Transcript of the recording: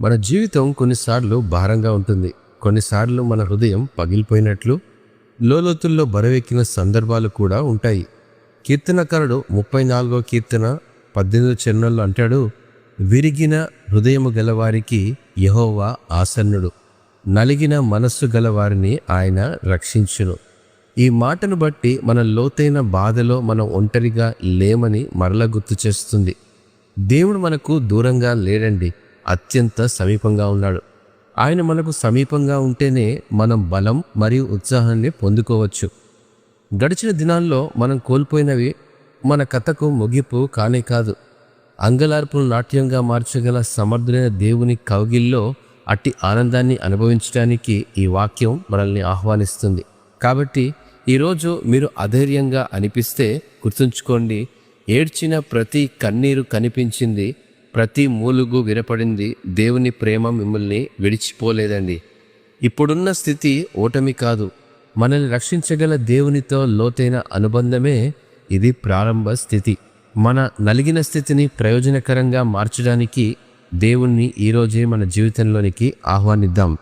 మన జీవితం కొన్నిసార్లు భారంగా ఉంటుంది. కొన్నిసార్లు మన హృదయం పగిలిపోయినట్లు లోలోతుల్లో బరువెక్కిన సందర్భాలు కూడా ఉంటాయి. కీర్తనకారుడు ముప్పై నాలుగో కీర్తన పద్దెనిమిది చరణంలో అంటాడు విరిగిన హృదయము గలవారికి యహోవా ఆసన్నుడు. నలిగిన మనస్సు గలవారిని ఆయన రక్షించును. ఈ మాటను బట్టి మన లోతైన బాధలో మనం ఒంటరిగా లేమని మరల గుర్తు చేస్తుంది. దేవుడు మనకు దూరంగా లేడండి. అత్యంత సమీపంగా ఉన్నాడు. ఆయన మనకు సమీపంగా ఉంటేనే మనం బలం మరియు ఉత్సాహాన్ని పొందుకోవచ్చు. గడిచిన దినాల్లో మనం కోల్పోయినవి మన కథకు ముగింపు కానే కాదు. అంగలార్పును నాట్యంగా మార్చగల సమర్థులైన దేవుని కౌగిల్లో అట్టి ఆనందాన్ని అనుభవించడానికి ఈ వాక్యం మనల్ని ఆహ్వానిస్తుంది. కాబట్టి ఈరోజు మీరు అధైర్యంగా అనిపిస్తే గుర్తుంచుకోండి ఏడ్చిన ప్రతి కన్నీరు కనిపించింది ప్రతి మూలుగు వినపడింది దేవుని ప్రేమ మిమ్మల్ని విడిచిపోలేదండి. ఇప్పుడున్న స్థితి ఓటమి కాదు. మనల్ని రక్షించగల దేవునితో లోతైన అనుబంధమే ఇది ప్రారంభ స్థితి. మన నలిగిన స్థితిని ప్రయోజనకరంగా మార్చడానికి దేవుణ్ణి ఈరోజే మన జీవితంలోనికి ఆహ్వానిద్దాం.